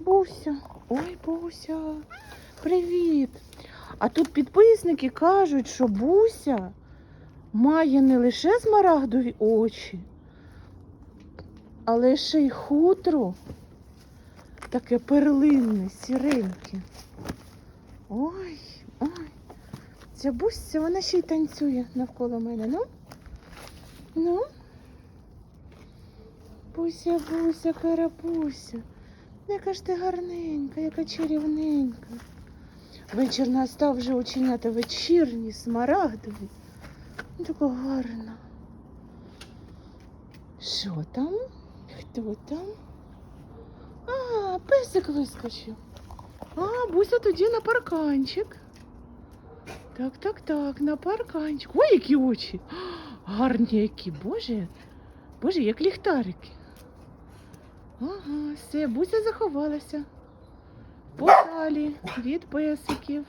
Буся, ой, Буся, привіт. А тут підписники кажуть, що Буся має не лише змарагдові очі, але ще й хутро. Таке перлинне, сіреньке. Ой, ой. Ця Буся, вона ще й танцює навколо мене. Ну? Ну? Буся, Буся, карапуся. Яка ж ти гарненька, яка чарівненька. Вечір настав вже оченята вечірні, смарагдові. Ну, Така гарна. Що там? Хто там? А, песик вискочив. А, Буся тоді на парканчик. Так, так, так, на парканчик. Ой, які очі! Гарні які, боже. Боже, як ліхтарики. Ага, все, Буся заховалася. Подалі від песиків.